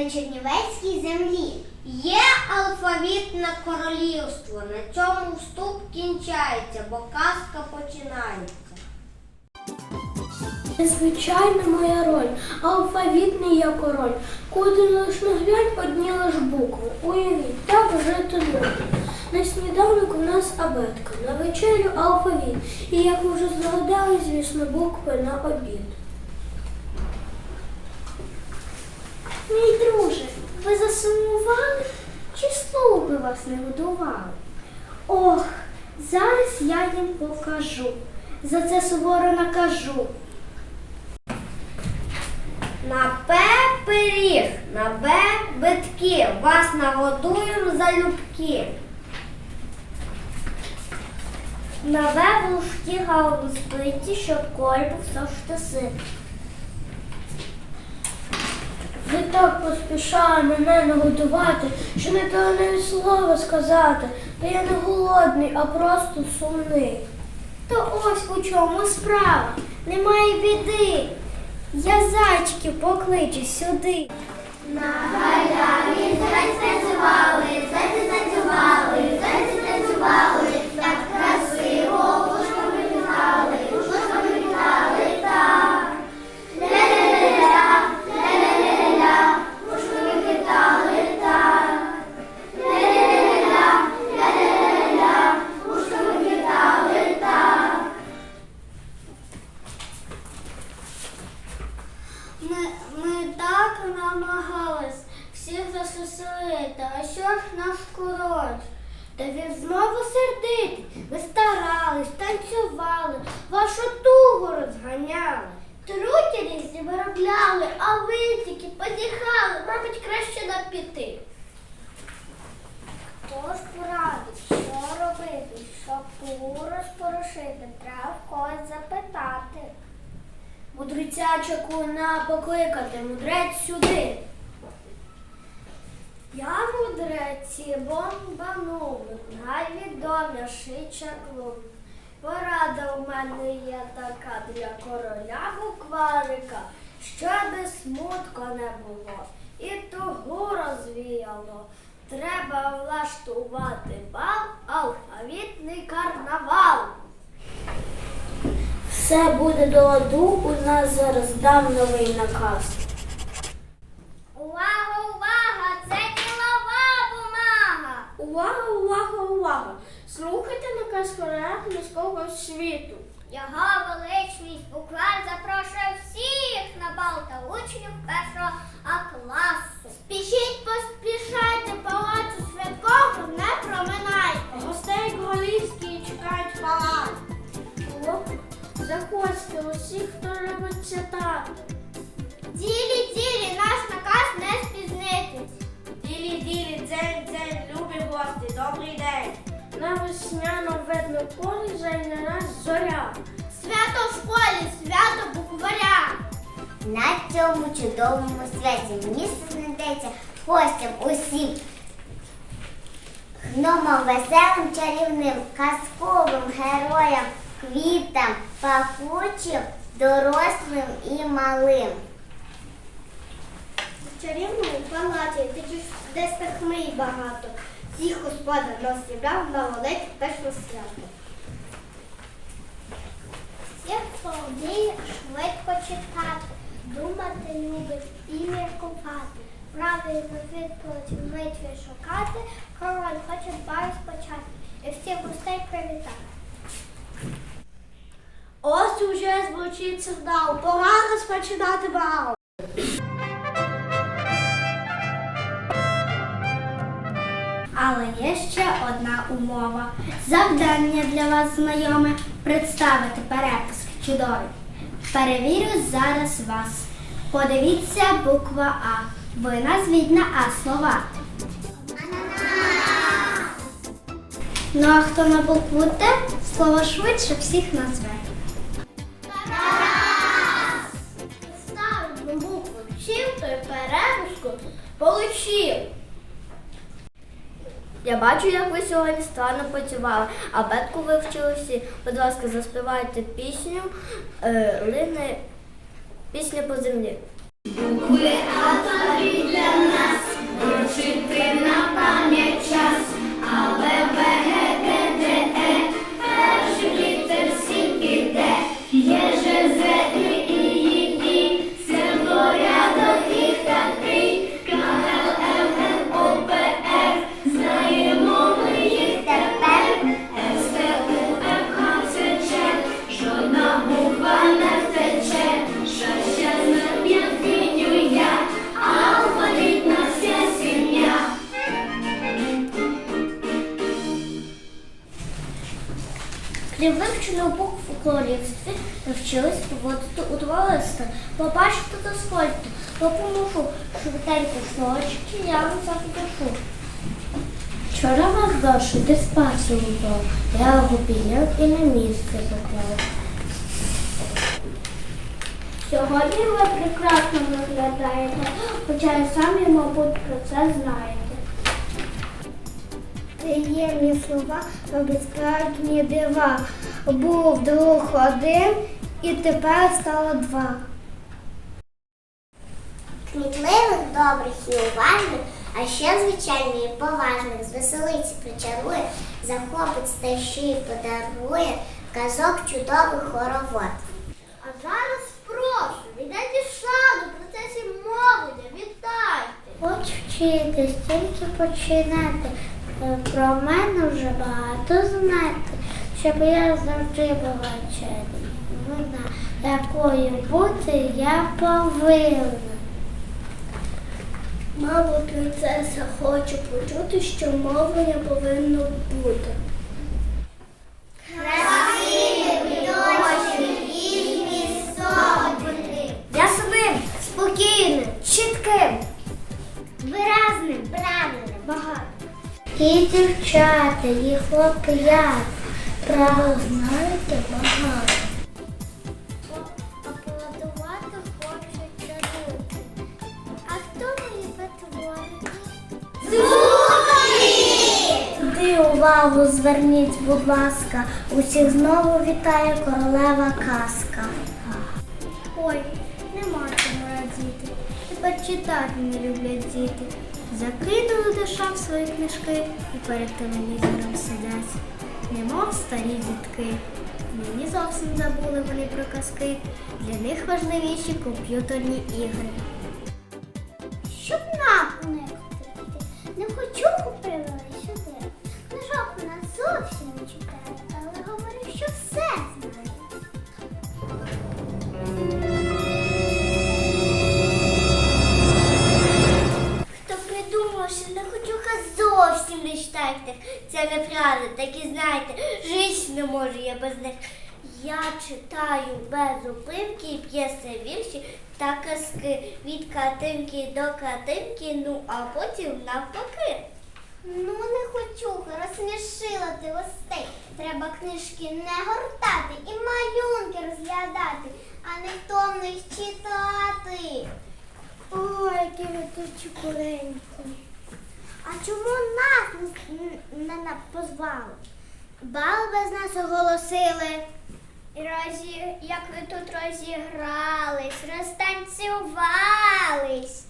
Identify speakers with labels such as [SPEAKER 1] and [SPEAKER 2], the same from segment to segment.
[SPEAKER 1] на Чернівецькій землі.
[SPEAKER 2] Є алфавітне королівство. На цьому вступ кінчається, бо казка починається.
[SPEAKER 3] Незвичайна моя роль, алфавітний я король. Куди лиш не глянь, одні лиш букви. Уявіть, так жити люди. На сніданок у нас абетка, на вечерю алфавіт. І як вже згадали, звісно, букви на обід.
[SPEAKER 1] Мій друже, ви засумували чи слуги вас не годували? Ох, зараз я їм покажу. За це суворо накажу.
[SPEAKER 2] На пиріг, на Б битки. Вас нагодуємо залюбки.
[SPEAKER 1] На В лужки галузбиті, щоб коль був совштаси.
[SPEAKER 3] Ви так поспішали мене нагодувати, що не дали навіть слова сказати. Та я не голодний, а просто сумний.
[SPEAKER 1] То ось у чому справа. Немає біди. Я зайчиків покличу сюди. На галяві зайця танцювали, він знову сердитий. Ви старались, танцювали, вашу тугу розганяли. Труті різні виробляли, а ви тільки подіхали, мабуть, краще нам піти. Хто ж порадить, що робити, щоб тугу розпорошити, треба в когось запитати.
[SPEAKER 3] Мудреця чаклуна покликати, мудрець сюди.
[SPEAKER 1] Я мудреці бомбанув, найвідоміший чаклун. Порада у мене є така для короля букварика, щоби смутко не було і тугу розвіяло. Треба влаштувати бал, алфавітний карнавал.
[SPEAKER 3] Все буде до ладу, у нас зараз дам новий наказ.
[SPEAKER 1] Увага, увага! Це ділова бумага!
[SPEAKER 3] Увага, увага, увага! Слухайте наказ короля міського світу.
[SPEAKER 1] Його величність буквар запрошує всіх на бал та учнів першого А класу. Спішіть, поспішайте, палацу святково не проминайте.
[SPEAKER 3] Гостей королівські чекають палат. Заходьте усі, хто любить читати.
[SPEAKER 1] Ділі, ділі, наш наказ не спізнитись.
[SPEAKER 3] Ділі, ділі, дзень, дзень, любі гості, добрий день. На весняно видно полі зайняла зоря.
[SPEAKER 1] Свято в школі, свято букваря.
[SPEAKER 2] На цьому чудовому святі місце знайдеться гостям усім. Гномам веселим, чарівним, казковим героям, квітам, пахучим, дорослим і малим.
[SPEAKER 1] В чарівному палаці тоді десь так хмий багато. Всіх господар нас зібрав на велике пишне свято. Всіх володіє швидко читати, думати любить і міркувати. Правильну відповідь вмить шукати, король хоче бай спочати і всіх гостей привітати.
[SPEAKER 3] Ось уже звучить сигнал, пора розпочинати бал.
[SPEAKER 1] Але є ще одна умова. Завдання для вас знайоме представити перепис чудовий. Перевірю зараз вас. Подивіться буква А. Ви назвіть на А слова. Ну а хто на букву Т, слово швидше всіх назве.
[SPEAKER 3] Я бачу, як ви сьогодні странно працювали, а бетку вивчили всі. Будь ласка, заспівайте пісню е, лини пісня по землі.
[SPEAKER 1] Крім у товаристві. Побачите дозвольте, допоможу швиденько строчки, я вам запишу. Вчора вас зошити спасу упав, я його підняв і на місце поклав. Сьогодні ви прекрасно виглядаєте, хоча й самі, мабуть, про це знаєте. Приємні слова мені дива. Був друг один і тепер стало два.
[SPEAKER 2] Кмітливих, добрих і уважних, а ще звичайно і поважних, з веселиці причарує, захопить стащі подарує, казок чудових хоровод. А зараз прошу, віддайте шану процесі мовлення, вітайте.
[SPEAKER 1] Хоч вчитись, тільки починати. Про мене вже багато знаєте, щоб я завжди була чарівна, якою бути я повинна. Мамо, принцеса, хочу почути, що мовлення повинно бути. Ясним, спокійним, чітким.
[SPEAKER 2] Виразним, правильним, багато.
[SPEAKER 1] І дівчата, і хлоп'ят, право знаєте багато. Увагу зверніть, будь ласка, усіх знову вітає королева казка. Ой, нема чому радіти. Тепер читати не люблять діти. Закинули до шаф свої книжки і перед телевізором сидять, немов старі дітки. Нині зовсім забули вони про казки. Для них важливіші комп'ютерні ігри.
[SPEAKER 2] Не
[SPEAKER 1] можу я без них. Я читаю без зупинки п'єси вірші та казки від картинки до картинки, ну а потім навпаки.
[SPEAKER 2] Ну, не хочу, розсмішила ти гостей. Треба книжки не гортати і малюнки розглядати, а не втомно їх читати.
[SPEAKER 1] Ой, які ви тут чукуренькі.
[SPEAKER 2] А чому нас не, не, не позвали?
[SPEAKER 1] Бал без нас оголосили.
[SPEAKER 2] Розі... Як ви тут розігрались, розтанцювались.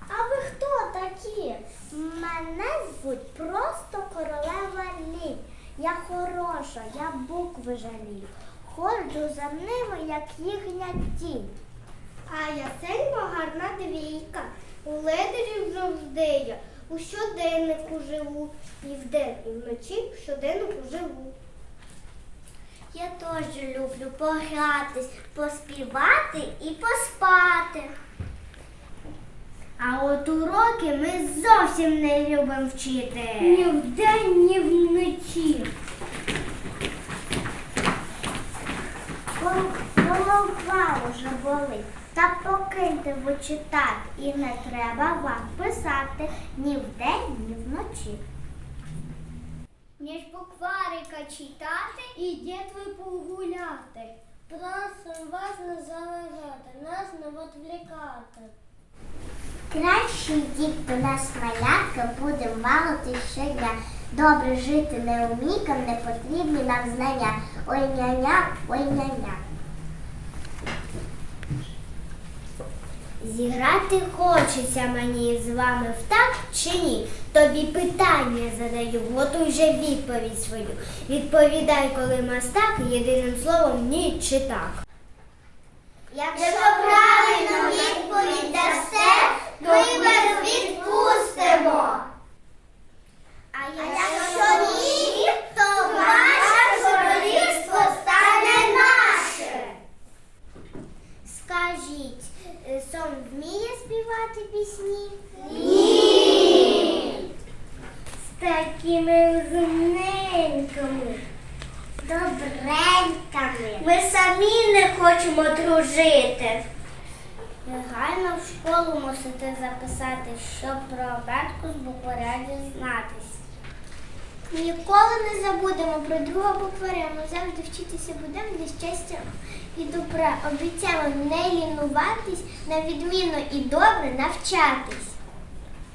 [SPEAKER 2] А ви хто такі? Мене звуть просто королева Лі. Я хороша, я букви жалію. Ходжу за ними, як їхня тінь.
[SPEAKER 1] А я сильно гарна двійка. У лидерів завжди я. У щоденнику живу. І вдень, і вночі в щоденнику живу.
[SPEAKER 2] Я теж люблю погратись, поспівати і поспати.
[SPEAKER 1] А от уроки ми зовсім не любимо вчити.
[SPEAKER 2] Ні
[SPEAKER 1] вдень, ні вночі.
[SPEAKER 2] Голова вже болить. Та покиньте ви читати, і не треба вам писати ні вдень, ні вночі.
[SPEAKER 1] Ніж букварика читати, ідіть ви погуляти. Просимо вас не заважати, нас не відвлікати.
[SPEAKER 2] Краще йдіть до нас малятка, будемо валити щодня. Добре жити не умікам, не потрібні нам знання. Ой няня, ой няня.
[SPEAKER 1] Зіграти хочеться мені з вами в так чи ні? Тобі питання задаю, готуй уже відповідь свою. Відповідай, коли мастак, єдиним словом ні чи так.
[SPEAKER 2] Якщо правильно відповідь дасте, ми вас відпустимо. А якщо ні, то ваше королівство стане наше.
[SPEAKER 1] Скажіть, е, сон вміє співати пісні?
[SPEAKER 2] Ні.
[SPEAKER 1] З такими розумненькими.
[SPEAKER 2] Добреньками.
[SPEAKER 1] Ми самі не хочемо дружити. Негайно в школу мусите записати, щоб про абетку з букваря дізнатись.
[SPEAKER 2] Ніколи не забудемо про друга букваря. Ми завжди вчитися будемо для щастя і добра. Обіцяємо не лінуватись, на відмінно і добре навчатись.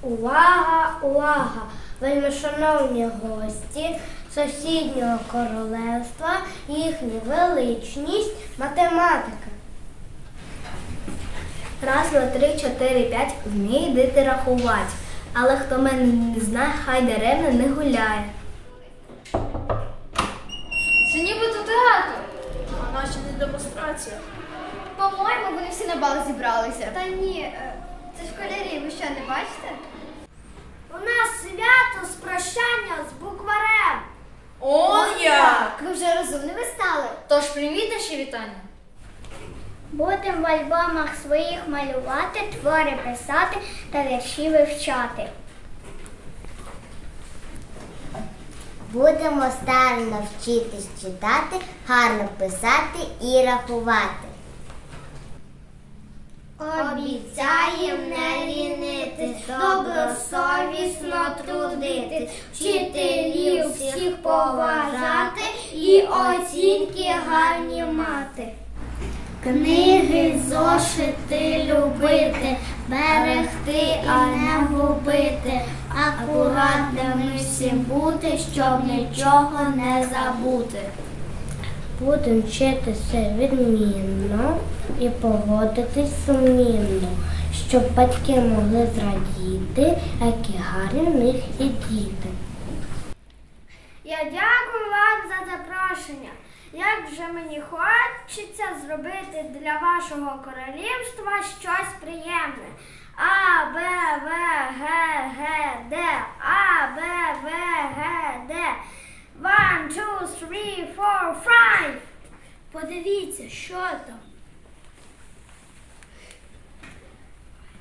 [SPEAKER 1] Увага, увага! Вельми шановні гості сусіднього королевства, їхня величність, математика. Раз, два, три, чотири, п'ять вміє дити рахувати. Але хто мене не знає, хай даремно не гуляє.
[SPEAKER 4] Це нібито театр.
[SPEAKER 5] А наче не демонстрація.
[SPEAKER 4] По-моєму, вони всі на бал зібралися.
[SPEAKER 1] Та ні, це школярі, ви що не бачите? У нас свято з прощання з букварем.
[SPEAKER 4] О, як!
[SPEAKER 1] Ви вже розумними стали?
[SPEAKER 4] Тож прийміть наші вітання.
[SPEAKER 1] Будемо в альбомах своїх малювати, твори писати та вірші вивчати.
[SPEAKER 2] Будемо старанно вчитись читати, гарно писати і рахувати.
[SPEAKER 1] Обіцяєм не лінитись, добросовісно трудитись, вчителів всіх поважати і оцінки гарні мати. Книги, зошити любити, берегти, а не губити, акуратними всім бути, щоб нічого не забути. Будемо вчитися відмінно і поводитись сумлінно, щоб батьки могли зрадіти, які гарні в них і діти. Я дякую вам за запрошення. Як же мені хочеться зробити для вашого королівства щось приємне. А, Б, В, Г, Г, Д, А, Б, В, Г, Д. One, two, three, four, five. Подивіться, що там.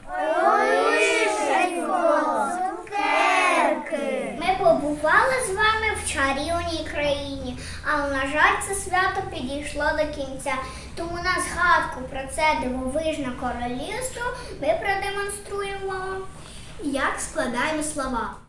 [SPEAKER 2] Ми побували з вами в чарівній країні, але, на жаль, це свято підійшло до кінця. Тому на згадку про це дивовижне королівство ми продемонструємо.
[SPEAKER 1] Як складаємо слова?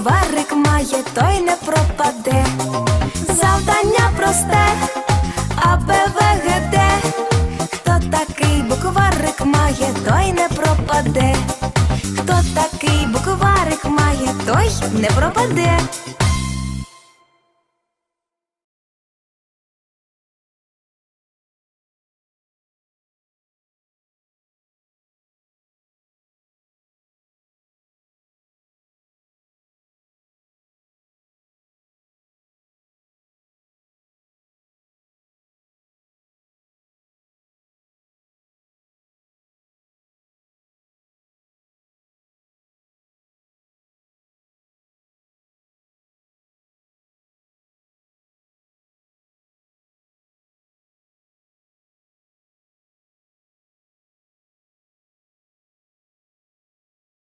[SPEAKER 6] Букварик має, той не пропаде. Завдання просте, а АБВГД. Хто такий букварик має, той не пропаде. Хто такий букварик має, той не пропаде.